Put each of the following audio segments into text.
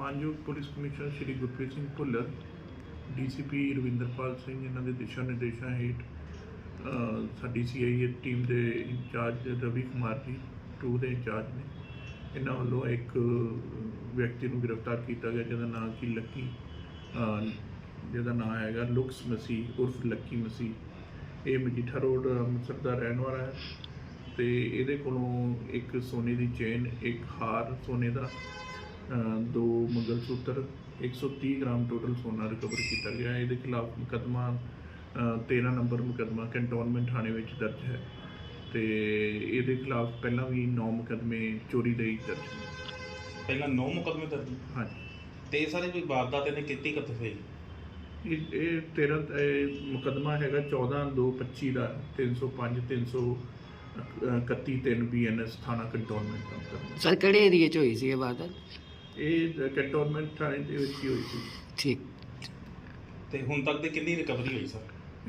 ਮਾਨਯੋਗ police commissioner Shri Gurpreet Singh Bhullar DCP Ravinderpal Singh ਇਹਨਾਂ ਦੇ ਦਿਸ਼ਾ ਨਿਰਦੇਸ਼ਾਂ ਹੇਠ ਅ, ਸਾਡੀ ਸੀਆਈਏ ਟੀਮ ਦੇ ਇੰਚਾਰਜ ਰਵੀ ਕੁਮਾਰ ਜੀ ਟੂ ਦੇ ਇੰਚਾਰਜ ਨੇ। ਇਹਨਾਂ ਵੱਲੋਂ ਇੱਕ ਵਿਅਕਤੀ ਨੂੰ ਗ੍ਰਿਫਤਾਰ ਕੀਤਾ ਗਿਆ ਜਿਹਦਾ ਨਾਮ ਕੀ ਲੱਕੀ ਜਿਹਦਾ ਨਾਮ ਹੈਗਾ ਲੁਕਸ ਮਸੀਹ ਉਰਫ ਲੱਕੀ ਮਸੀਹ। ਇਹ ਮਜੀਠਾ ਰੋਡ ਅੰਮ੍ਰਿਤਸਰ ਦਾ ਰਹਿਣ ਵਾਲਾ ਹੈ ਤੇ ਇਹਦੇ ਕੋਲੋਂ ਇੱਕ ਸੋਨੇ ਦੀ ਚੇਨ ਇੱਕ ਹਾਰ ਸੋਨੇ ਦਾ ਦੋ ਮੰਗਲ ਸੂਤਰ 130 ਗ੍ਰਾਮ ਟੋਟਲ ਸੋਨਾ ਰਿਕਵਰ ਕੀਤਾ ਗਿਆ। ਹੈ। ਇਹਦੇ ਖਿਲਾਫ ਮੁਕੱਦਮਾ ਅ, 13 ਨੰਬਰ ਮੁਕੱਦਮਾ ਕੰਟੋਨਮੈਂਟ ਥਾਣੇ ਵਿੱਚ ਦਰਜ ਹੈ। ਤੇ ਇਹਦੇ ਖਿਲਾਫ ਪਹਿਲਾਂ ਵੀ 9 ਮੁਕੱਦਮੇ ਚੋਰੀ ਦੇ ਹੀ ਦਰਜ ਨੇ। ਪਹਿਲਾਂ 9 ਮੁਕਦਮੇ ਦਰਜ ਹਾਂਜੀ। ਤੇ ਸਾਰੇ ਕੋਈ ਵਾਰਦਾਤ ਇਹਨੇ ਕੀਤੀ ਕਿੱਥੇ ਹੋਈ? ਇਹ ਇਹ 13 ਇਹ ਮੁਕੱਦਮਾ ਹੈਗਾ 14 2 25 ਦਾ 305 300 31 3 ਬੀਐਨਐਸ ਥਾਣਾ ਕੰਟੋਨਮੈਂਟ ਦਾ ਸਰ ਕਿਹੜੇ ਏਰੀਏ 'ਚ ਹੋਈ ਸੀ ਇਹ ਵਾਰਦਾਤ? ਇਹ ਕੰਟੋਨਮੈਂਟ ਥਾਣੇ ਦੇ ਵਿੱਚ ਹੀ ਹੋਈ ਸੀ। ਠੀਕ। ਤੇ ਹੁਣ ਤੱਕ ਦੀ ਕਿੰਨੀ ਰਿਕਵਰੀ ਹੋਈ ਸਰ?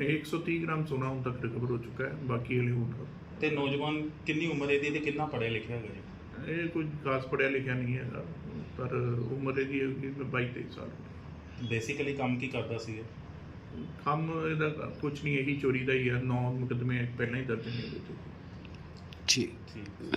ਇਹ 130 ਗ੍ਰਾਮ ਸੋਨਾ ਹੁਣ ਤੱਕ ਰਿਕਵਰ ਹੋ ਚੁੱਕਾ ਹੈ ਬਾਕੀ ਹਲੇ ਹੁਣ ਤੇ ਨੌਜਵਾਨ ਕਿੰਨੀ ਉਮਰ ਇਹਦੀ ਤੇ ਕਿੰਨਾ ਪੜ੍ਹਿਆ ਲਿਖਿਆ ਹੈਗਾ ਜੀ? ਇਹ ਕੋਈ ਖਾਸ ਪੜਿਆ ਲਿਖਿਆ ਨਹੀਂ ਹੈਗਾ ਪਰ ਉਮਰ ਇਹਦੀ ਹੈਗੀ 22 23 ਸਾਲ। ਬੇਸਿਕਲੀ ਕੰਮ ਕੀ ਕਰਦਾ ਸੀ ਇਹ? ਕੰਮ ਇਹਦਾ ਕੁਝ ਨਹੀਂ ਇਹੀ ਚੋਰੀ ਦਾ ਹੀ ਹੈ ਨੌ ਮੁਕਦਮੇ ਪਹਿਲਾਂ ਹੀ ਦਰਜ ਨੇ ਇਹਦੇ ਤੇ। ਠੀਕ। ਠੀਕ।